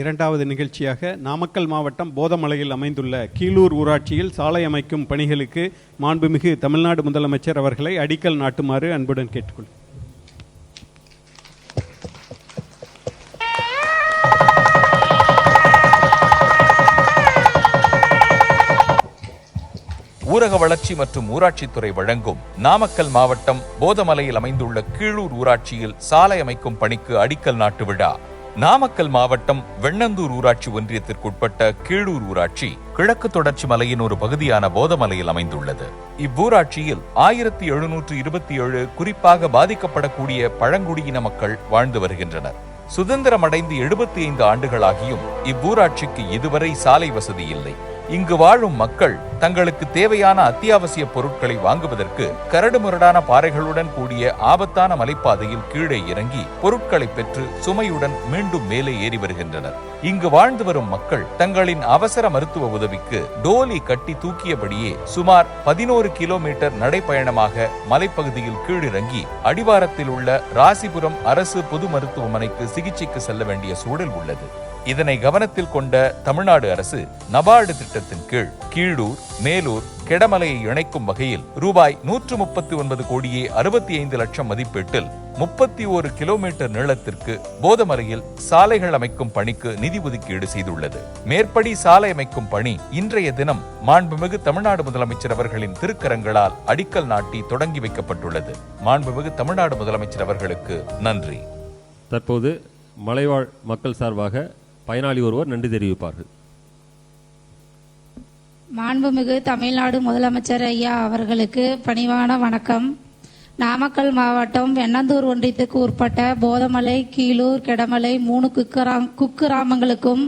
இரண்டாவது நிகழ்ச்சியாக நாமக்கல் மாவட்டம் போதமலையில் அமைந்துள்ள கீழூர் ஊராட்சியில் சாலை அமைக்கும் பணிகளுக்கு மாண்புமிகு தமிழ்நாடு முதலமைச்சர் அவர்களை அடிக்கல் நாட்டுமாறு அன்புடன் கேட்டுக்கொள். ஊரக வளர்ச்சி மற்றும் ஊராட்சித்துறை வழங்கும் நாமக்கல் மாவட்டம் போதமலையில் அமைந்துள்ள கீழூர் ஊராட்சியில் சாலை அமைக்கும் பணிக்கு அடிக்கல் நாட்டு விழா. நாமக்கல் மாவட்டம் வெண்ணந்தூர் ஊராட்சி ஒன்றியத்திற்குட்பட்ட கீழூர் ஊராட்சி கிழக்கு தொடர்ச்சி மலையின் ஒரு பகுதியான போதமலையில் அமைந்துள்ளது. இவ்வூராட்சியில் ஆயிரத்தி எழுநூற்று இருபத்தி ஏழு குறிப்பாக பாதிக்கப்படக்கூடிய பழங்குடியின மக்கள் வாழ்ந்து வருகின்றனர். சுதந்திரமடைந்து எழுபத்தி ஐந்து ஆண்டுகளாகியும் இவ்வூராட்சிக்கு இதுவரை சாலை வசதி இல்லை. இங்கு வாழும் மக்கள் தங்களுக்கு தேவையான அத்தியாவசிய பொருட்களை வாங்குவதற்கு கரடுமுரடான பாறைகளுடன் கூடிய ஆபத்தான மலைப்பாதையில் கீழே இறங்கி பொருட்களை பெற்று சுமையுடன் மீண்டும் மேலே ஏறி வருகின்றனர். இங்கு வாழ்ந்து வரும் மக்கள் தங்களின் அவசர மருத்துவ உதவிக்கு டோலி கட்டி தூக்கியபடியே சுமார் பதினோரு கிலோமீட்டர் நடைப்பயணமாக மலைப்பகுதியில் கீழிறங்கி அடிவாரத்தில் உள்ள ராசிபுரம் அரசு பொது மருத்துவமனைக்கு சிகிச்சைக்கு செல்ல வேண்டிய சூழல் உள்ளது. இதனை கவனத்தில் கொண்ட தமிழ்நாடு அரசு நபார்டு திட்டத்தின் கீழ் கீழூர் மேலூர் கெடமலையை இணைக்கும் வகையில் ரூபாய் நூற்று முப்பத்தி ஒன்பது கோடியே அறுபத்தி ஐந்து லட்சம் மதிப்பீட்டில் முப்பத்தி ஒரு கிலோமீட்டர் நீளத்திற்கு போதமலையில் சாலைகள் அமைக்கும் பணிக்கு நிதி ஒதுக்கீடு செய்துள்ளது. மேற்படி சாலை அமைக்கும் பணி இன்றைய தினம் மாண்புமிகு தமிழ்நாடு முதலமைச்சர் அவர்களின் திருக்கரங்களால் அடிக்கல் நாட்டி தொடங்கி வைக்கப்பட்டுள்ளது. மாண்புமிகு தமிழ்நாடு முதலமைச்சர் அவர்களுக்கு நன்றி. தற்போது மலைவாழ் மக்கள் சார்பாக பயனாளி ஒருவர் நன்றி தெரிவிப்பார்கள். மாண்புமிகு தமிழ்நாடு முதலமைச்சர் ஐயா அவர்களுக்கு பணிவான வணக்கம். நாமக்கல் மாவட்டம் வெண்ணந்தூர் ஒன்றியத்துக்கு உட்பட்ட போதமலை கீழூர் கெடமலை மூணு குக்கிராம் குக்கிராமங்களுக்கும்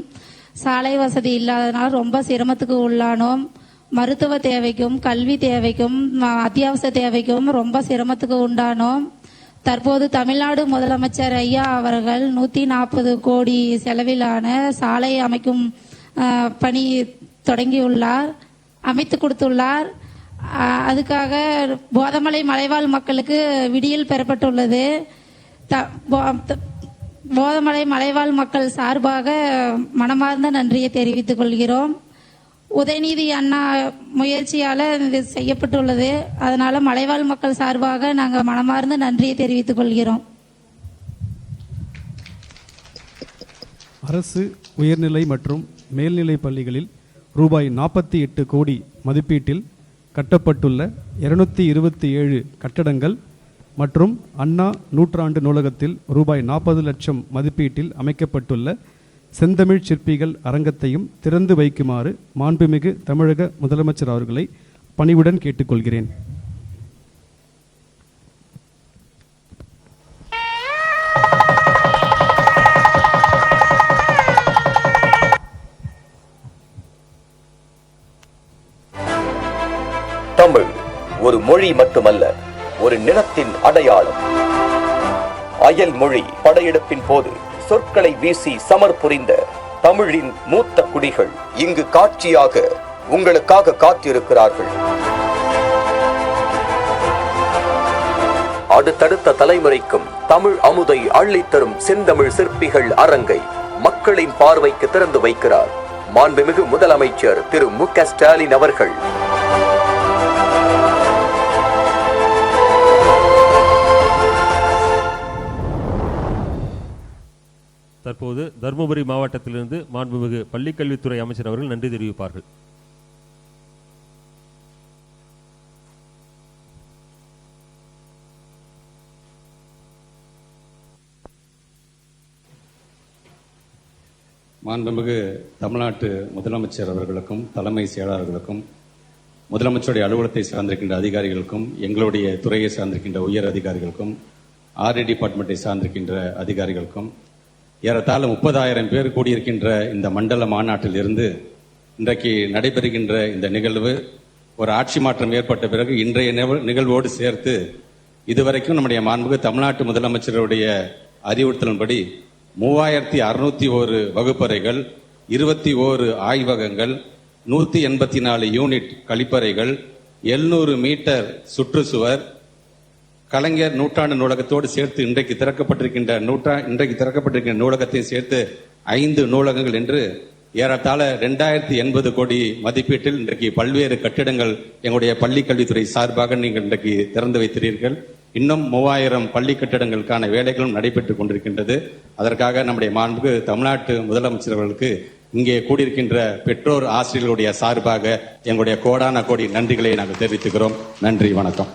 சாலை வசதி இல்லாதனால் ரொம்ப சிரமத்துக்கு உள்ளானோம். மருத்துவ தேவைக்கும் கல்வி தேவைக்கும் அத்தியாவசிய தேவைக்கும் ரொம்ப சிரமத்துக்கு உண்டானோம். தற்போது தமிழ்நாடு முதலமைச்சர் ஐயா அவர்கள் நூத்தி நாற்பது கோடி செலவிலான சாலை அமைக்கும் பணி தொடங்கியுள்ளார் அமைத்து கொடுத்துள்ளார். அதுக்காக போதமலை மலைவாழ் மக்களுக்கு விடியல் பெறப்பட்டுள்ளது. த- போதமலை மலைவாழ் மக்கள் சார்பாக மனமார்ந்த நன்றியை தெரிவித்துக் கொள்கிறோம். உதயநிதி அண்ணா முயற்சியால இது செய்யப்பட்டுள்ளது. அதனால மலைவாழ் மக்கள் சார்பாக நாங்கள் மனமார்ந்த நன்றியை தெரிவித்துக் கொள்கிறோம். அரசு உயர்நிலை மற்றும் மேல்நிலை பள்ளிகளில் ரூபாய் நாற்பத்தி எட்டு கோடி மதிப்பீட்டில் கட்டப்பட்டுள்ள இருநூத்தி இருபத்தி ஏழு கட்டடங்கள் மற்றும் அண்ணா நூற்றாண்டு நூலகத்தில் ரூபாய் நாற்பது லட்சம் மதிப்பீட்டில் அமைக்கப்பட்டுள்ள செந்தமிழ் சிற்பிகள் அரங்கத்தையும் திறந்து வைக்குமாறு மாண்புமிகு தமிழக முதலமைச்சர் அவர்களை பணிவுடன் கேட்டுக்கொள்கிறேன். ஒரு மொழி மட்டுமல்ல ஒரு நிலத்தின் அடையாளம். அயல் மொழி படையெடுப்பின் போது சொற்களை வீசி சமர் புரிந்த தமிழின் மூத்த குடிகள் இங்கு காட்சியாக உங்களுக்காக காத்திருக்கிறார்கள். அடுத்தடுத்த தலைமுறைக்கும் தமிழ் அமுதை அள்ளித்தரும் செந்தமிழ் சிற்பிகள் அரங்கை மக்களின் பார்வைக்கு திறந்து வைக்கிறார். மாண்புமிகு முதலமைச்சர் திரு மு க ஸ்டாலின் அவர்கள். தற்போது தருமபுரி மாவட்டத்திலிருந்து மாண்புமிகு பள்ளிக்கல்வித்துறை அமைச்சர் அவர்கள் நன்றி தெரிவிப்பார்கள். மாண்புமிகு தமிழ்நாட்டு முதலமைச்சர் அவர்களுக்கும் தலைமை செயலாளர்களுக்கும் முதலமைச்சருடைய அலுவலகத்தை சார்ந்திருக்கின்ற அதிகாரிகளுக்கும் எங்களுடைய துறையை சார்ந்திருக்கின்ற உயர் அதிகாரிகளுக்கும் ஆர்டி டிபார்ட்மெண்ட்டை சார்ந்திருக்கின்ற அதிகாரிகளுக்கும் ஏறத்தாழ முப்பதாயிரம் பேர் கூடியிருக்கின்ற இந்த மண்டல மாநாட்டில் இருந்து இன்றைக்கு நடைபெறுகின்ற இந்த நிகழ்வு ஒரு ஆட்சி மாற்றம் ஏற்பட்ட பிறகு இன்றைய நிகழ்- நிகழ்வோடு சேர்த்து இதுவரைக்கும் நம்முடைய மாண்புக தமிழ்நாட்டு முதலமைச்சருடைய அறிவுறுத்தலின்படி மூவாயிரத்தி அறுநூத்தி ஒரு வகுப்பறைகள் இருபத்தி ஓரு ஆய்வகங்கள் நூத்தி எண்பத்தி நாலு யூனிட் கழிப்பறைகள் எழுநூறு மீட்டர் சுற்றுச்சுவர் கலைஞர் நூற்றாண்டு நூலகத்தோடு சேர்த்து இன்றைக்கு திறக்கப்பட்டிருக்கின்ற நூற்றா இன்றைக்கு திறக்கப்பட்டிருக்கின்ற நூலகத்தையும் சேர்த்து ஐந்து நூலகங்கள் என்று ஏறத்தாழ ரெண்டாயிரத்தி எண்பது கோடி மதிப்பீட்டில் இன்றைக்கு பல்வேறு கட்டிடங்கள் எங்களுடைய பள்ளி கல்வித்துறை சார்பாக நீங்கள் இன்றைக்கு திறந்து வைத்திருக்கிறீர்கள். இன்னும் மூவாயிரம் பள்ளி கட்டிடங்களுக்கான வேலைகளும் நடைபெற்றுக் கொண்டிருக்கின்றது. அதற்காக நம்முடைய மாண்புக்கு தமிழ்நாட்டு முதலமைச்சர் அவர்களுக்கு இங்கே கூடியிருக்கின்ற பெற்றோர் ஆசிரியர்களுடைய சார்பாக எங்களுடைய கோடான கோடி நன்றிகளை நாங்கள் தெரிவித்துக்கிறோம். நன்றி வணக்கம்.